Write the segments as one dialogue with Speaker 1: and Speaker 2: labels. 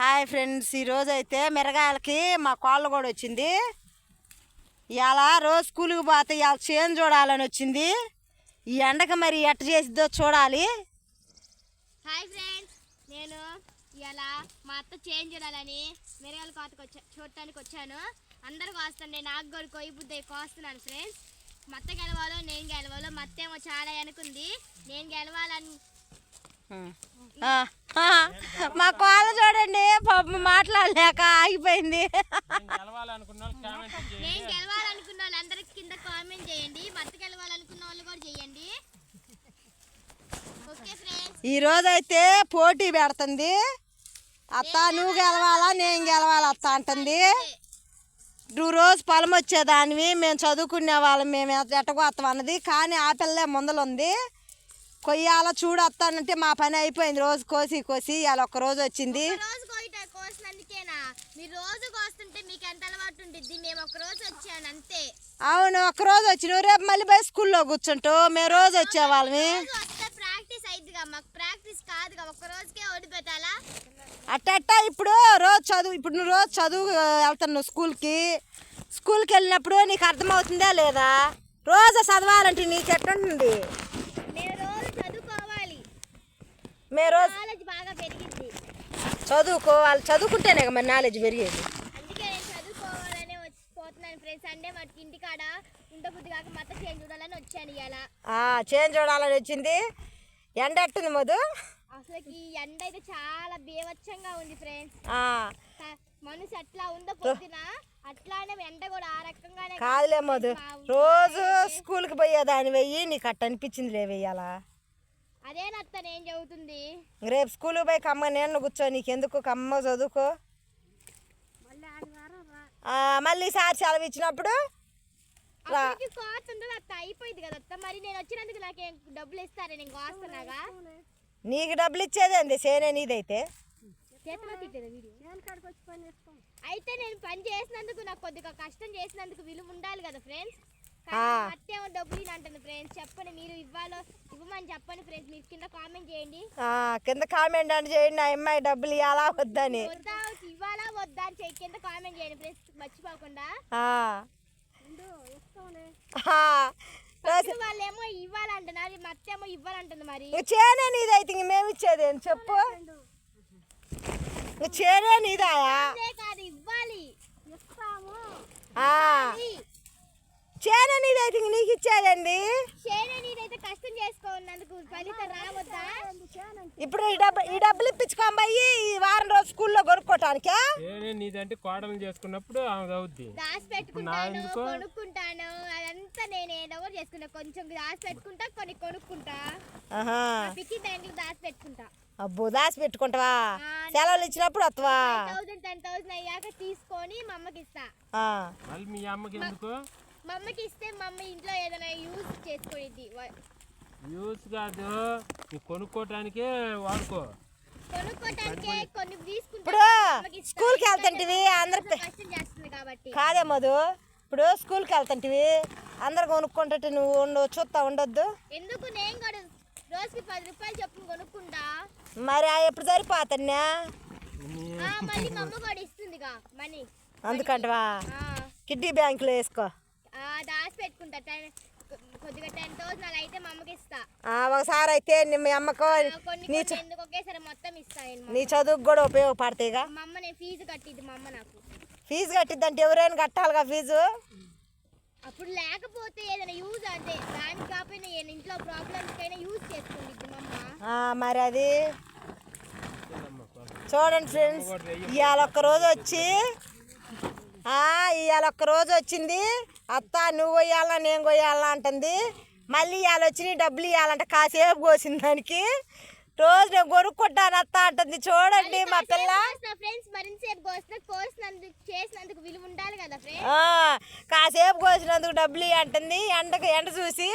Speaker 1: Hi friends ఈరోజు అయితే మిరగాయలకి మా కోళ్ళ కూడా వచ్చింది. ఇవాళ రోజు స్కూల్కి పోతే ఇవాళ చేను చూడాలని వచ్చింది. ఈ ఎండక మరి ఎట్ట చేసిద్దో చూడాలి.
Speaker 2: హాయ్ ఫ్రెండ్స్ నేను ఇలా మా అత్త చేంజ్ చూడాలని మిరగాయల కోతకు వచ్చా చూడటానికి వచ్చాను. అందరు కోస్తుండే నాకు కూడా కొయ్యి బుద్ధి కోస్తున్నాను ఫ్రెండ్స్. మా అత్త గెలవాలో నేను గెలవాలో మా అత్త ఏమో చాలా వెనుకుంది. నేను గెలవాలని
Speaker 1: మా కోళ్ళ చూడండి పాపం మాట్లాడలేక ఆగిపోయింది.
Speaker 3: గెలవాలనుకున్న వాళ్ళు కామెంట్ చేయండి.
Speaker 2: నేను గెలవాలనుకున్న వాళ్ళందరికీ కింద కామెంట్ చేయండి. మా అత్త గెలవాలనుకున్న వాళ్ళు కూడా చేయండి. ఓకే ఫ్రెండ్స్
Speaker 1: ఈ రోజు అయితే పోటీ పెడుతుంది. అత్త నువ్వు గెలవాలా నేను గెలవాలా అత్త అంటుంది. నువ్వు రోజు పొలం వచ్చేదానివి మేము చదువుకునే వాళ్ళం మేము ఎట్టగోస్తాం అన్నది కానీ ఆ పిల్లే ముందలుంది. కొయ్యాల చూడు వస్తానంటే మా పని అయిపోయింది. రోజు కోసి కోసి ఇవాళ ఒక్క రోజు వచ్చింది.
Speaker 2: మేము ఒక రోజు వచ్చాను అంతే.
Speaker 1: అవును ఒక్క రోజు వచ్చి నువ్వు రేపు మళ్ళీ పోయి స్కూల్లో కూర్చుంటావు. మేము రోజు వచ్చేవాళ్ళమి
Speaker 2: రోజు వస్తే ప్రాక్టీస్ అయిద్దిగా. మాకు ప్రాక్టీస్ కాదుగా. ఒక్క రోజుకే ఓడిపెట్టాలా
Speaker 1: అట్ట ఇప్పుడు రోజు చదువు ఇప్పుడు నువ్వు రోజు చదువు వెళ్తున్నావు స్కూల్కి. స్కూల్కి వెళ్ళినప్పుడు నీకు అర్థమవుతుందా లేదా? రోజు చదవాలంటే నీకు ఎట్టుంటుంది
Speaker 2: మేము రోజు చదువుకోవాలి
Speaker 1: రోజు
Speaker 2: నాలెడ్జ్ బాగా పెరిగింది.
Speaker 1: చదువుకోవాలి. చదువుకుంటేనే కదా మరి నాలెడ్జ్ పెరిగేది.
Speaker 2: అందుకే నేను చదువుకోవాలనే వచ్చి పోతున్నాను ఫ్రెండ్స్ ఇంటికాడ ఉండబుద్ధి కాక చేంజ్ చూడాలని వచ్చాను
Speaker 1: చేంజ్ చూడాలని వచ్చింది. ఎండ ఎట్టుంది మధు?
Speaker 2: అసలు ఈ ఎండ అయితే చాలా బీభత్సంగా ఉంది ఫ్రెండ్స్
Speaker 1: ఆ,
Speaker 2: మనసు ఎట్లా ఉందో పొద్దున అట్లానే ఎండ కూడా ఆ రకంగానే
Speaker 1: కాదులే మధు. రోజు స్కూల్కి పోయేదాని వెయ్యి. నీకు అట్ట అనిపించింది లే వెయ్యాలా?
Speaker 2: అదే నత్త నేను చదువుతుంది.
Speaker 1: రేపు స్కూల్కి పోయి కమ్మ నేను కూర్చో నీకెందుకు కమ్మ చదువుకో. మళ్ళీ సార్ సెలవు ఇచ్చినప్పుడు
Speaker 2: అయిపోయింది కదా అత్త. మరి నేను వచ్చినందుకు నాకేం డబ్బులు ఇస్తారా నేను కోస్తున్నాగా?
Speaker 1: నీకు డబ్బులు ఇచ్చేదేంది సేనే నీదైతే.
Speaker 2: అయితే నేను పని చేసినందుకు నాకు కొద్దిగా కష్టం చేసినందుకు విలువ ఉండాలి కదా ఫ్రెండ్స్. అత్తేమో డబ్బులు అంటుంది ఫ్రెండ్స్ చెప్పండి మీరు ఇవ్వాలో ఇవ్వమని చెప్పండి ఫ్రెండ్స్ మీరు కింద కామెంట్ చేయండి.
Speaker 1: కింద కామెంట్ అంటే చేయండి ఆ అమ్మాయి డబ్బులు ఇవ్వాలా వద్దని.
Speaker 2: వద్దా ఇవ్వాలా వద్దా అని కింద కామెంట్ చేయండి ఫ్రెండ్స్ మర్చిపోకుండా. వాళ్ళేమో ఇవ్వాలంటున్నారు మా అత్తేమో ఇవ్వాలంటుంది మరి.
Speaker 1: చేనే నీదైతే ఇంక మేము ఇచ్చేది చెప్పు. చేనే నీదాయా
Speaker 2: కాదు ఇవ్వాలి.
Speaker 1: ఆ. చేనే నీదైతే నీకు ఇచ్చేదండి
Speaker 2: కష్టం చేసుకోనందుకు ఫలితం రావద్దా?
Speaker 1: ఇప్పుడు ఈ డబ్బు ఈ డబ్బులు ఇప్పించుకోబోయి ఈ వారం రోజు స్కూల్లో కొనుక్కోటానికా.
Speaker 3: ఏనే నీదంటే కోడలు చేసుకున్నప్పుడు ఆమె అవుద్ది.
Speaker 2: దాచి పెట్టుకుంటాను? కొనుక్కుంటాను అదంతా నేను ఏదో ఒకటి చేసుకుంటా కొంచెం దాచి పెట్టుకుంటా కొన్ని కొనుక్కుంటా.
Speaker 1: ఆహా.
Speaker 2: పిక్కి బ్యాంకులు దాచి పెట్టుకుంటా.
Speaker 1: అబ్బో దాసి పెట్టుకుంటావా? సెలవులు ఇచ్చినప్పుడు వస్తావా
Speaker 2: థౌసండ్ టెన్ థౌసండ్ అయ్యాక తీసుకొని మా అమ్మకి ఇస్తా.
Speaker 1: ఆ.
Speaker 3: మళ్ళీ మీ అమ్మకి ఎందుకు?
Speaker 2: మా అమ్మకి ఇస్తే మా అమ్మ ఇంట్లో ఏదైనా యూజ్ చేసుకునేది.
Speaker 3: యూస్ కాదు. నువ్వు కొనుక్కోటానికే వాడుకో.
Speaker 2: కొనుక్కోటానికే కొన్ని తీసుకుంటా.
Speaker 1: ఇప్పుడు. స్కూల్కి వెళ్తుంటివి అందరు
Speaker 2: అమ్మ కష్టం చేస్తుంది కాబట్టి.
Speaker 1: కాదే మధు ఇప్పుడు స్కూల్కి వెళ్తుంటివి. అందరు కొనుక్కుంటే నువ్వు ఉండు చూస్తా ఉండొద్దు.
Speaker 2: ఎందుకు నేను కూడా రోజుకి పది రూపాయలు చొప్పున కొనుక్కుంటా?
Speaker 1: మరి ఆ ఎప్పుడు సరిపోతన్నా
Speaker 2: మళ్ళీ కూడా ఇస్తుందిగా మనీ.
Speaker 1: అందుకంటవా?
Speaker 2: ఆ,
Speaker 1: కిడ్నీ బ్యాంకులో వేసుకో.
Speaker 2: దాచి పెట్టుకుంటా. కొద్దిగా టెన్ థౌసండ్ అలా అయితే మా అమ్మకి ఇస్తా.
Speaker 1: ఒకసారి అయితే మీ అమ్మకు నీ
Speaker 2: ఎందుకు ఒకేసారి మొత్తం ఇస్తా నేను మా
Speaker 1: నీ చదువుకు కూడా ఉపయోగపడతాయిగా?
Speaker 2: మా అమ్మ నేను ఫీజు కట్టిద్ది మా అమ్మ నాకు.
Speaker 1: ఫీజు కట్టిద్దంటే ఎవరైనా కట్టాలిగా ఫీజు?
Speaker 2: అప్పుడు లేకపోతే ఏదైనా యూజ్ అంటే దానికి కాకపోయినా ఏదైనా ఇంట్లో ప్రాబ్లమ్స్ కైనా యూజ్ చేసుకుంటుంది మా అమ్మ.
Speaker 1: ఆ, మరి అది. చూడండి ఫ్రెండ్స్ ఇవాళ ఒక్క రోజు వచ్చి ఇవాళ ఒక్క రోజు వచ్చింది. అత్త నువ్వు కొయ్యాలా నేను కొయ్యాలా అంటుంది. మళ్ళీ ఇవాళ వచ్చి నీ డబ్బులు ఇవ్వాలంట కాసేపు కోసింది దానికి. రోజు నేను కొనుక్కుంటాను అత్త అంటుంది. చూడండి మా పిల్ల.
Speaker 2: ఫ్రెండ్స్ మరింతసేపు కోసిన కోసినందుకు చేసినందుకు విలువ ఉండాలి కదా ఫ్రెండ్స్
Speaker 1: ఆ, కాసేపు కోసినందుకు డబ్బులు అంటుంది. ఎండకు ఎండ చూసి.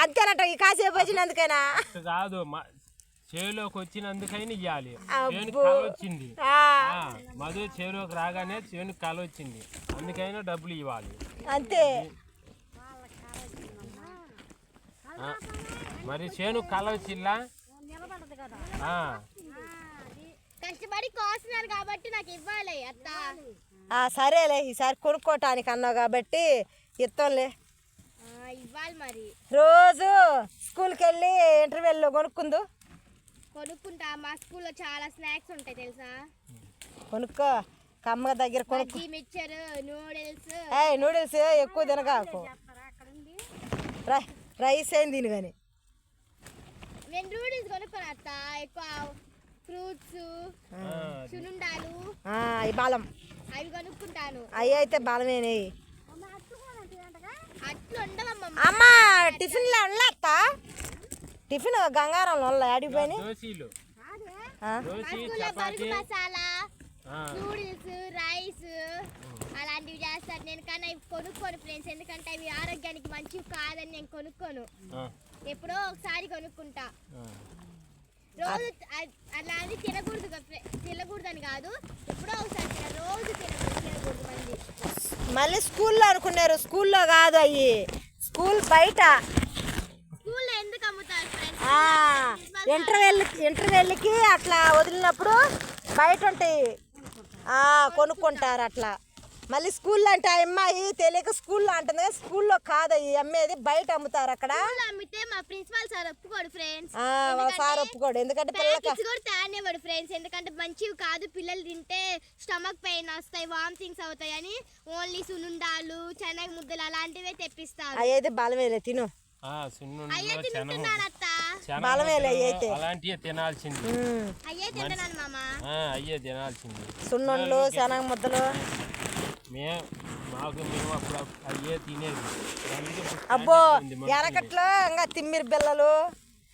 Speaker 1: అంతేనట ఈ కాసేపు వచ్చినందుకైనా?
Speaker 3: కాదు చేలోకి వచ్చినందుకైనా ఇవ్వాలి. కళ వచ్చింది. మధు చేలోకి రాగానే చేనుకి కళ వచ్చింది. అందుకైనా డబ్బులు ఇవ్వాలి.
Speaker 1: అంతే.
Speaker 3: మరి చేను కళ వచ్చిల్లా ఆ,
Speaker 2: కష్టపడి కోస్తున్నారు కాబట్టి నాకు ఇవ్వాలి అత్త.
Speaker 1: ఆ, సరేలే ఈసారి కొనుక్కోటానికి అన్నావు కాబట్టి ఇత్తంలే.
Speaker 2: ఆ, ఇవ్వాలి మరి.
Speaker 1: రోజు స్కూల్కి వెళ్ళి ఇంటర్వెల్లో కొనుక్కుందు.
Speaker 2: కొనుక్కుంటా మా స్కూల్లో చాలా స్నాక్స్ ఉంటాయి తెలుసా?
Speaker 1: కొనుక్కో. కమ్మ దగ్గర కొనుక్కో.
Speaker 2: బజ్జీ మిక్చర్ నూడిల్స్.
Speaker 1: ఏయ్ నూడిల్స్ ఎక్కువ తినగాకు రై రైస్ ఏం తిను కానీ
Speaker 2: నేను నూడిల్స్ కొనుక్కోను అత్త. ఎక్కువ ఫ్రూట్స్ సునుండాలు
Speaker 1: ఈ బాలం.
Speaker 2: అవి కొనుక్కుంటాను.
Speaker 1: అవి అయితే బలమేనే
Speaker 2: అట్లు ఉండవమ్మా
Speaker 1: అమ్మా టిఫిన్లో ఉండలేత్త టిఫిన్ గంగారంలో ఉండలే అడిగిపోయి
Speaker 3: దోశీలు.
Speaker 2: మా
Speaker 3: దోశ
Speaker 2: స్కూల్లో పరుగు
Speaker 3: చపాతి
Speaker 2: మసాలా
Speaker 3: ఆ,
Speaker 2: నూడిల్స్ రైస్ అలాంటివి చేస్తారు. నేను కానీ అవి కొనుక్కోను ఫ్రెండ్స్ ఎందుకంటే అవి ఆరోగ్యానికి మంచివి కాదని నేను కొనుక్కోను. ఎప్పుడో ఒకసారి కొనుక్కుంటా. రోజు అలా అని తినకూడదు కదా ఫ్రె- తినకూడదని కాదు. ఎప్పుడో ఒకసారి రోజు తినకూడదు తినకూడదు మంది
Speaker 1: మళ్ళీ స్కూల్లో అనుకున్నారు. స్కూల్లో కాదు అవి స్కూల్ బయట
Speaker 2: స్కూల్లో ఎందుకు అమ్ముతారు ఫ్రెండ్స్
Speaker 1: ఆ, ఇంటర్వెల్ ఇంటర్వెల్కి అట్లా వదిలినప్పుడు బయట ఉంటాయి ఆ, కొనుక్కుంటారు అట్లా. మళ్ళీ స్కూల్లో అంటే ఆ అమ్మాయి తెలియక స్కూల్లో అంటుంది కదా స్కూల్లో కాదు అవి అమ్మేది బయట అమ్ముతారు అక్కడ.
Speaker 2: స్కూల్లో అమ్మితే మా ప్రిన్సిపాల్ సార్ ఒప్పుకోడు ఫ్రెండ్స్.
Speaker 1: సార్ ఒప్పుకోడు. ఎందుకంటే పిల్లలకి
Speaker 2: కూడా ఫ్రెండ్స్. ఎందుకంటే మంచివి కాదు పిల్లలు తింటే స్టమక్ పెయిన్ వస్తాయి వామిటింగ్స్ అవుతాయి అని ఓన్లీ సునుండాలు శనగ ముద్దలు అలాంటివే తెప్పిస్తారు.
Speaker 1: అయ్యేది బలమేలే తిను.
Speaker 3: అలాంటివే తినాల్సింది.
Speaker 1: ఉమ్.
Speaker 2: అయ్యే తింటున్నాను మామ.
Speaker 3: ఆ, అయ్యే తినాల్సింది.
Speaker 1: సున్నుండలు శనగ ముద్దలు.
Speaker 3: మే మాకు మేము అప్పుడు అయ్యే తినేది.
Speaker 1: అబ్బో. వెనకట్లో ఇంకా తిమ్మిరి బిల్లలు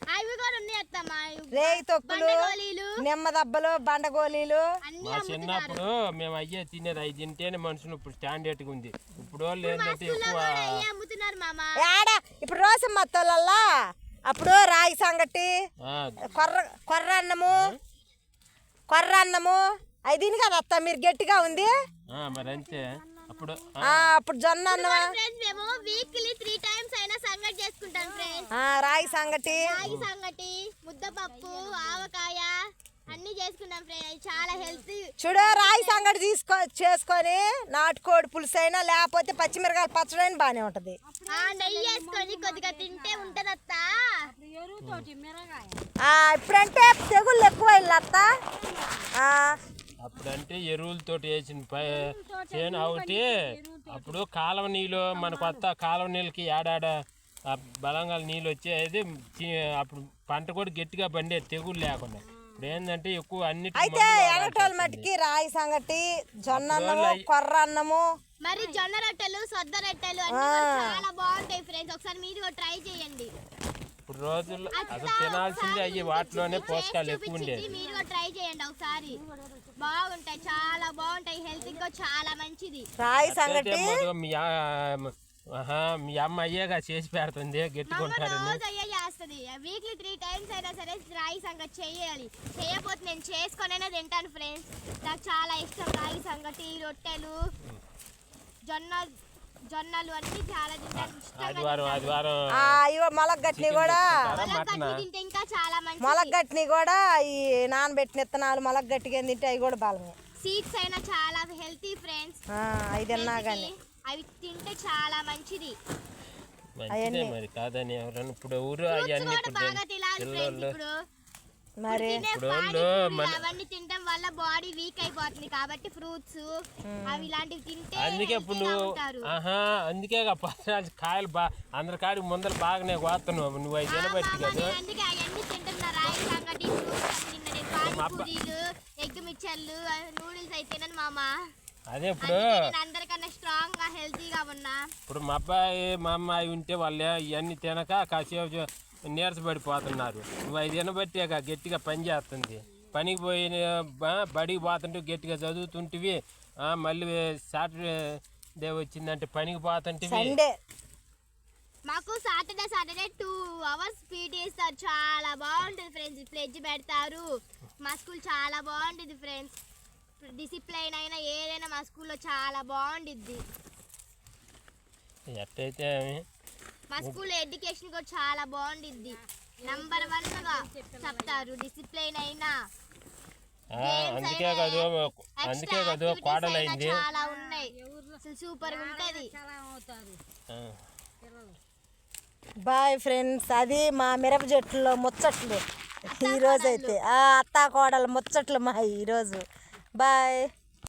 Speaker 2: అవి కూడా ఉన్నాయి అత్త మా
Speaker 1: రేగి తొక్కులు
Speaker 2: బండగోళీలు.
Speaker 1: నిమ్మ దబ్బలు బండగోలీలు
Speaker 2: అన్ని
Speaker 3: మా చిన్నప్పుడు మేము అయ్యే తినేది అవి తింటేనే మనుషులు ఇప్పుడు స్టాండర్డ్గా ఉంది. ఇప్పుడు వాళ్ళు ఏంటంటే ఎక్కువ
Speaker 2: కూడా అయ్యే అమ్ముతున్నారు మామ.
Speaker 1: ఏడ ఇప్పుడు రోసమ్మ తోలల్లా అప్పుడు రాగి సంగటి
Speaker 3: ఆ,
Speaker 1: కొర్ర కొర్ర అన్నము కొర్ర అన్నము అది తిని కదా అత్త మీరు గట్టిగా ఉంది?
Speaker 3: ఆ, మరి అంతే. అప్పుడు ఆ,
Speaker 1: అప్పుడు జొన్న అన్నమా?
Speaker 2: ఫ్రెండ్స్ మేము వీక్లీ త్రీ టైమ్స్ అయినా
Speaker 1: ఆ, రాగి సంగటి.
Speaker 2: రాగి సంగటి ముద్దపప్పు ఆవకాయ అన్ని చేసుకుంటాం ఫ్రెండ్స్ చాలా హెల్తీ.
Speaker 1: చూడు రాగి సంగటి తీసుకో చేసుకొని నాటుకోడి పులుసు అయినా లేకపోతే పచ్చిమిరకాయలు పచ్చడైనా బాగానే ఉంటది.
Speaker 2: ఆ నెయ్యి వేసుకొని కొద్దిగా తింటే ఉంటదత్త.
Speaker 1: ఆ, ఇప్పుడంటే తెగుళ్ళు ఎక్కువ అత్త ఆ,
Speaker 3: అప్పుడంటే ఎరువులతోటి వేసిన పై చేను ఒకటి అప్పుడు కాలువ నీళ్ళు మన కొత్త కాలువ నీళ్ళకి ఏడాడ ఆ బలంగా నీళ్ళు వచ్చేది అప్పుడు పంట కూడా గట్టిగా పండే తెగులు లేకుండా. ఇప్పుడు ఏంటంటే ఎక్కువ అన్నిటి
Speaker 1: అయితే ఎగటోళ్ళ మట్టికి రాగి సంగటి జొన్న అన్నము కొర్ర అన్నము.
Speaker 2: మరి జొన్న రొట్టెలు సొద్ద రొట్టెలు అన్ని చాలా బాగుంటాయి ఫ్రెండ్స్ ఒకసారి మీరు కూడా ట్రై చేయండి.
Speaker 3: ఇప్పుడు రోజుల్లో అసలు తినాల్సింది అయ్యి వాటిలోనే పోషకాలు ఎక్కువ ఉండేది.
Speaker 2: మీరు కూడా ట్రై చేయండి ఒకసారి. బాగుంటాయి చాలా బాగుంటాయి హెల్త్ కూడా చాలా మంచిది.
Speaker 3: అయితే
Speaker 1: సంగటి.
Speaker 3: ఆహా, మీ అమ్మ అయ్యేగా చేసి పెడుతుంది గెట్టుకుంటారని.
Speaker 2: రోజు అయ్యే చేస్తుంది. వీక్లీ త్రీ టైమ్స్ అయినా సరే రాగి సంగటి చేయాలి. చేయకపోతే నేను చేసుకొనైనా తింటాను ఫ్రెండ్స్ నాకు చాలా ఇష్టం రాగి సంగటి రొట్టెలు జొన్న జొన్నలు అన్ని చాలా తింటాను. ఇష్టంగా
Speaker 3: ఆదివారం ఆదివారం
Speaker 1: ఆ, ఇగో మొలగట్ని కూడా
Speaker 3: మటన్?
Speaker 2: తింటాను. తింటే ఇంకా చాలా మంచి
Speaker 1: మొలగట్ని కూడా ఈ నానబెట్టిన విత్తనాలు మొలగట్టిగా తింటే అవి కూడా బలమే.
Speaker 2: సీడ్స్ అయినా చాలా హెల్తీ ఫ్రెండ్స్
Speaker 1: ఆ, అవి తిన్నా కానీ
Speaker 2: అవి తింటే చాలా మంచిది.
Speaker 3: మంచిదే మరి కాదని ఎవరన్నా ఇప్పుడు ఊరు అవన్నీ
Speaker 2: కూడా
Speaker 3: ఇప్పుడు
Speaker 1: మరి
Speaker 3: ఇప్పుడు
Speaker 2: అవన్నీ తినడం వల్ల బాడీ వీక్ అయిపోతుంది కాబట్టి ఫ్రూట్స్ అవి ఇలాంటివి తింటే
Speaker 3: అందుకే ఇప్పుడు నువ్వు ఆహా అందుకే పచ్చరాజు కాయలు బా అందరి కాడి ముందర బాగానే కోస్తున్నావు నువ్వు అవి తినబట్టి కదా.
Speaker 2: అందుకే అవన్నీ తింటున్నా. రాయి సంగటి ఫ్రూట్స్ ఎగ్ మిక్చర్లు నూడిల్స్ అయితే తినను మామ.
Speaker 3: అదే ఇప్పుడు
Speaker 2: అందరికన్నా
Speaker 3: ఇప్పుడు మా అబ్బాయి మా అమ్మాయి ఉంటే వాళ్ళు ఇవన్నీ తినక కాసేపు నీరసపడిపోతున్నారు నువ్వు అవి తినబట్టి గట్టిగా పని చేస్తుంది. పనికి పోయిన బడికి పోతుంటే గట్టిగా చదువుతుంటివి. ఆ, మళ్ళీ సాటర్డే వచ్చిందంటే పనికి పోతుంటివి.
Speaker 1: సండే.
Speaker 2: మాకు Saturday Saturday two hours PT ఇస్తారు. చాలా బాగుంటుంది ఫ్రెండ్స్. ఫ్లెడ్జ్ పెడతారు. మా స్కూల్ చాలా బాగుంటుంది ఫ్రెండ్స్. డిసిప్లైన్ అయినా ఏదైనా మా స్కూల్లో చాలా బాగుండిద్ది.
Speaker 3: ఎట్టయితే.
Speaker 2: మా స్కూల్ ఎడ్యుకేషన్ కూడా చాలా బాగుండిద్ది. నంబర్ వన్గా చెప్తారు డిసిప్లైన్ అయినా.
Speaker 3: అందుకే కాదు అందుకే కాదు కోడలైంది
Speaker 2: చాలా ఉన్నాయి. సూపర్ ఉంటది.
Speaker 1: బాయ్ ఫ్రెండ్స్ అది మా మిరప చెట్టులో ముచ్చట్లు. ఈరోజు అయితే అత్తా కోడలు ముచ్చట్లు మా ఈరోజు బాయ్.